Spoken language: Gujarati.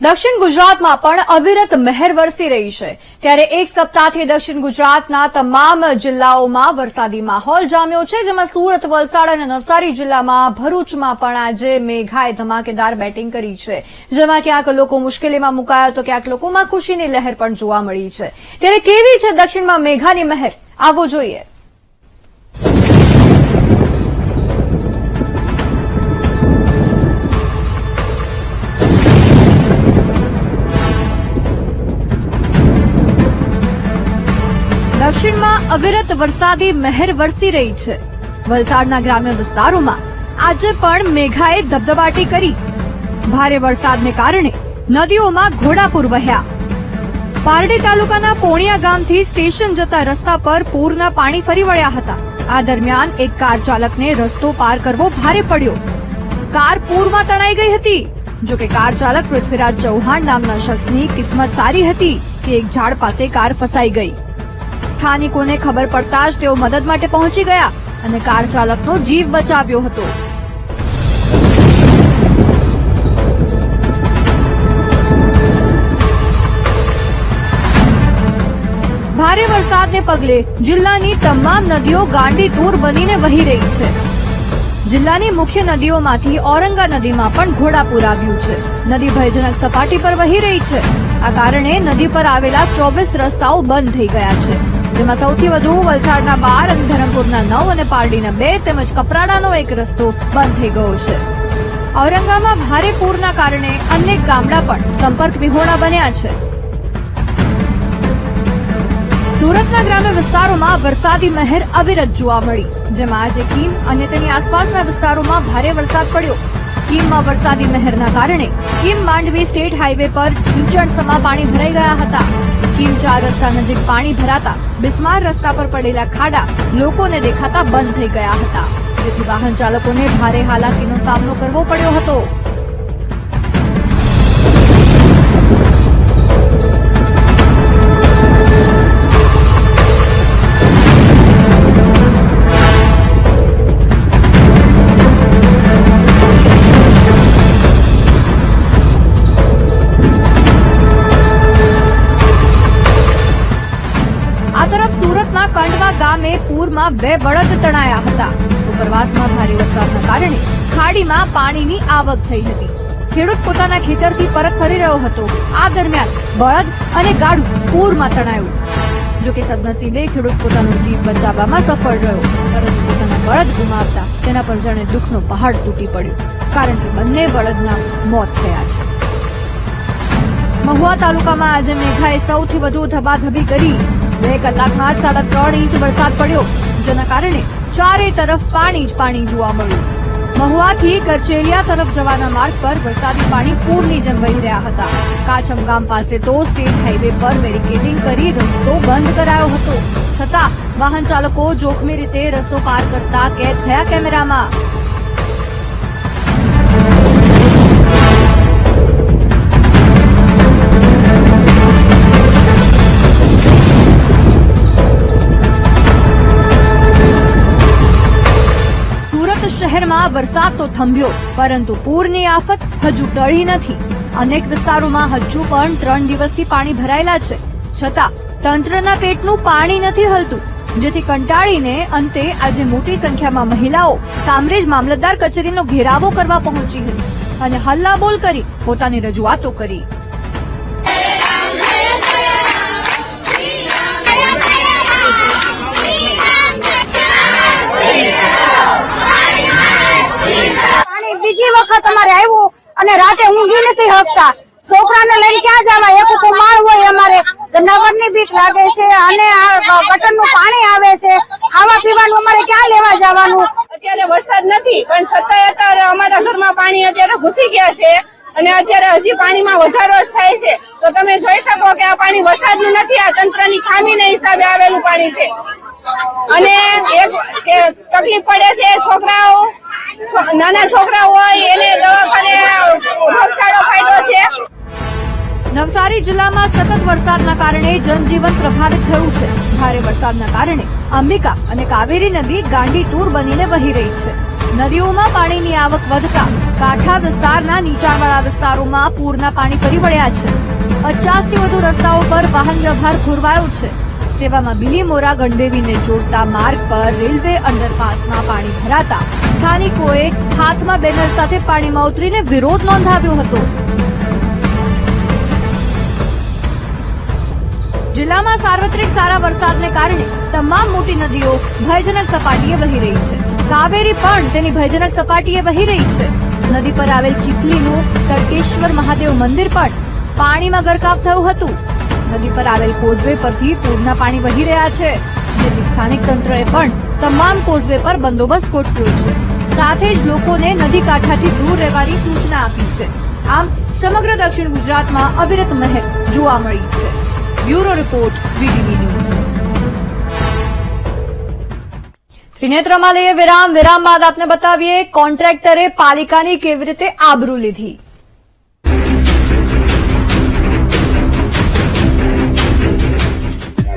દક્ષિણ ગુજરાતમાં પણ અવિરત મહેર વરસી રહી છે. ત્યારે એક સપ્તાહથી દક્ષિણ ગુજરાતના તમામ જિલ્લાઓમાં વરસાદી માહોલ જામ્યો છે, જેમાં સુરત, વલસાડ અને નવસારી જિલ્લામાં ભરૂચમાં પણ આજે મેઘાએ ધમાકેદાર બેટિંગ કરી છે. જેમાં ક્યાંક લોકો મુશ્કેલીમાં મુકાયા તો ક્યાંક લોકોમાં ખુશીની લહેર પણ જોવા મળી છે. ત્યારે કેવી છે દક્ષિણમાં મેઘાની મહેર? આવવો જોઈએ. દક્ષિણમાં અવિરત વરસાદી મહેર વરસી રહી છે. વલસાડના ગ્રામ્ય વિસ્તારોમાં આજે પણ મેઘાએ ધબધબાટી કરી. ભારે વરસાદને કારણે નદીઓમાં ઘોડાપૂર વહ્યા. પારડી તાલુકાના પોણિયા ગામથી સ્ટેશન જતા રસ્તા પર પૂરના પાણી ફરી વળ્યા હતા. આ દરમિયાન એક કાર ચાલકને રસ્તો પાર કરવો ભારે પડ્યો. કાર પૂરમાં તણાઈ ગઈ હતી. જો કે કાર ચાલક પૃથ્વીરાજ ચૌહાણ નામના શખ્સની કિસ્મત સારી હતી કે એક ઝાડ પાસે કાર ફસાઈ ગઈ. સ્થાનિકોને ખબર પડતા જ તેઓ મદદ માટે પહોંચી ગયા અને કાર ચાલકનો જીવ બચાવ્યો હતો. ભારે વરસાદને પગલે જિલ્લાની તમામ નદીઓ ગાંડી તૂર બનીને વહી રહી છે. જિલ્લાની મુખ્ય નદીઓમાંથી ઔરંગા નદીમાં પણ ઘોડાપૂર આવ્યું છે. નદી ભયજનક સપાટી પર વહી રહી છે. આ કારણે નદી પર આવેલા ચોવીસ રસ્તાઓ બંધ થઈ ગયા છે. જેમાં સૌથી વધુ વલસાડના બાર અને ધરમપુરના નવ અને પારડીના બે તેમજ કપરાડાનો એક રસ્તો બંધ થઈ ગયો છે. ઔરંગામાં ભારે પૂરના કારણે અનેક ગામડા પણ સંપર્ક વિહોણા બન્યા છે. સુરતના ગ્રામ્ય વિસ્તારોમાં વરસાદી મહેર અવિરત જોવા મળી. જેમાં આજે કીમ અને તેની આસપાસના વિસ્તારોમાં ભારે વરસાદ પડ્યો. કીમમાં વરસાદી મહેરના કારણે કીમ માંડવી સ્ટેટ હાઈવે પર ઈંચણસમાં પાણી ભરાઈ ગયા હતા. કીમ ચાર રસ્તા નજીક પાણી ભરાતા બિસ્માર રસ્તા પર પડેલા ખાડા લોકોને દેખાતા બંધ થઈ ગયા હતા. જેથી વાહન ચાલકોને ભારે હાલાકીનો સામનો કરવો પડ્યો હતો. પૂરમાં બે બળદ તણાયા હતા. ઉપરવાસમાં ભારે વરસાદના કારણે ખાડીમાં પાણીની આવક થઈ હતી. ખેડૂત પોતાના ખેતરથી પરત ફરી રહ્યો હતો. આ દરમિયાન બળદ અને ગાડું પૂરમાં તણાયું. જોકે સદનસીબે ખેડૂત પોતાનો જીવ બચાવવામાં સફળ રહ્યો. પરંતુ પોતાના બળદ ગુમાવતા તેના પર જાણે દુઃખનો પહાડ તૂટી પડ્યો, કારણ કે બંને બળદના મોત થયા છે. મહુવા તાલુકામાં આજે મેઘાએ સૌથી વધુ ધબાધબી કરી. બે કલાકમાં જ સાડા ત્રણ ઇંચ વરસાદ પડ્યો. જેના કારણે ચારે તરફ પાણી જ પાણી જોવા મળ્યું. મહુવાથી કરચેલિયા તરફ જવાના માર્ગ પર વરસાદી પાણી પૂરની જેમ વહી રહ્યા હતા. કાચમ ગામ પાસે તો સ્ટેટ હાઈવે પર બેરિકેડિંગ કરી રસ્તો બંધ કરાયો હતો. છતાં વાહન ચાલકો જોખમી રીતે રસ્તો પાર કરતા કેદ થયા કેમેરામાં. વરસાદ તો થંભ્યો, પરંતુ પૂરની આફત હજુ ટળી નથી. અનેક વિસ્તારોમાં હજુ પણ ત્રણ દિવસથી પાણી ભરાયેલા છે. છતાં, તંત્રના પેટનું પાણી નથી હલતું, જેથી કંટાળીને અંતે આજે મોટી સંખ્યામાં મહિલાઓ કામરેજ મામલતદાર કચેરીનો ઘેરાવો કરવા પહોંચી હતી અને હલ્લાબોલ કરી પોતાની રજૂઆતો કરી. બીજી વખત અમારે આવ્યું અને રાતે ઊંઘી નથી હકતા. છોકરાને લઈને ક્યાં જવા એક કુમાર હોય અમારે. જનાવરની બીક લાગે છે, અને આ ગટરનું પાણી આવે છે. ખાવા પીવાનું અમારે ક્યાં લેવા જવાનું? અત્યારે વરસાદ નથી, પણ છતાંય અત્યારે અમારા ઘરમાં પાણી અત્યારે ઘૂસી ગયા છે અને અત્યારે હજી પાણીમાં વધારો જ થાય છે. તો તમે જોઈ શકો કે આ પાણી વરસાદનું નથી, આ તંત્રની ખામીના હિસાબે આવેલું પાણી છે. અને એક તકલીફ પડે છે છોકરાઓ નાના છોકરાઓ હોય, એને દવાખાને રોગચાળો ફાયદો છે. નવસારી જિલ્લામાં સતત વરસાદના કારણે જનજીવન પ્રભાવિત થયું છે. ભારે વરસાદના કારણે અંબિકા અને કાવેરી નદી ગાંડી તૂર બનીને વહી રહી છે. નદીઓમાં પાણીની આવક વધતા કાંઠા વિસ્તારના નીચાણવાળા વિસ્તારોમાં પૂરના પાણી ફરી વળ્યા છે. પચાસથી વધુ રસ્તાઓ પર વાહન વ્યવહાર ખોરવાયો છે. તેવામાં બિલીમોરા ગણદેવીને જોડતા માર્ગ પર રેલવે અંડરપાસમાં પાણી ભરાતા સ્થાનિકોએ હાથમાં બેનર સાથે પાણીમાં ઉતરીને વિરોધ નોંધાવ્યો હતો. જિલ્લામાં સાર્વત્રિક સારા વરસાદને કારણે તમામ મોટી નદીઓ ભયજનક સપાટીએ વહી રહી છે. કાવેરી પણ તેની ભયજનક સપાટીએ વહી રહી છે. નદી પર આવેલ ચીખલીનું તડકેશ્વર મહાદેવ મંદિર પણ પાણીમાં ગરકાવ થયું હતું. નદી પર આવેલ કોઝવે પરથી પૂરના પાણી વહી રહ્યા છે. જેથી સ્થાનિક તંત્રએ પણ તમામ કોઝવે પર બંદોબસ્ત ગોઠવ્યો છે. સાથે જ લોકોને નદી કાંઠાથી દૂર રહેવાની સૂચના આપી છે. આમ, સમગ્ર દક્ષિણ ગુજરાતમાં અવિરત મહેર જોવા મળી છે. Bureau report VTV news. ત્રિનેત્રમાં લઈએ વિરામ. વિરામ બાદ આપને બતાવીએ, કોન્ટ્રાક્ટરે પાલિકાની કેવી રીતે આબરૂ લીધી?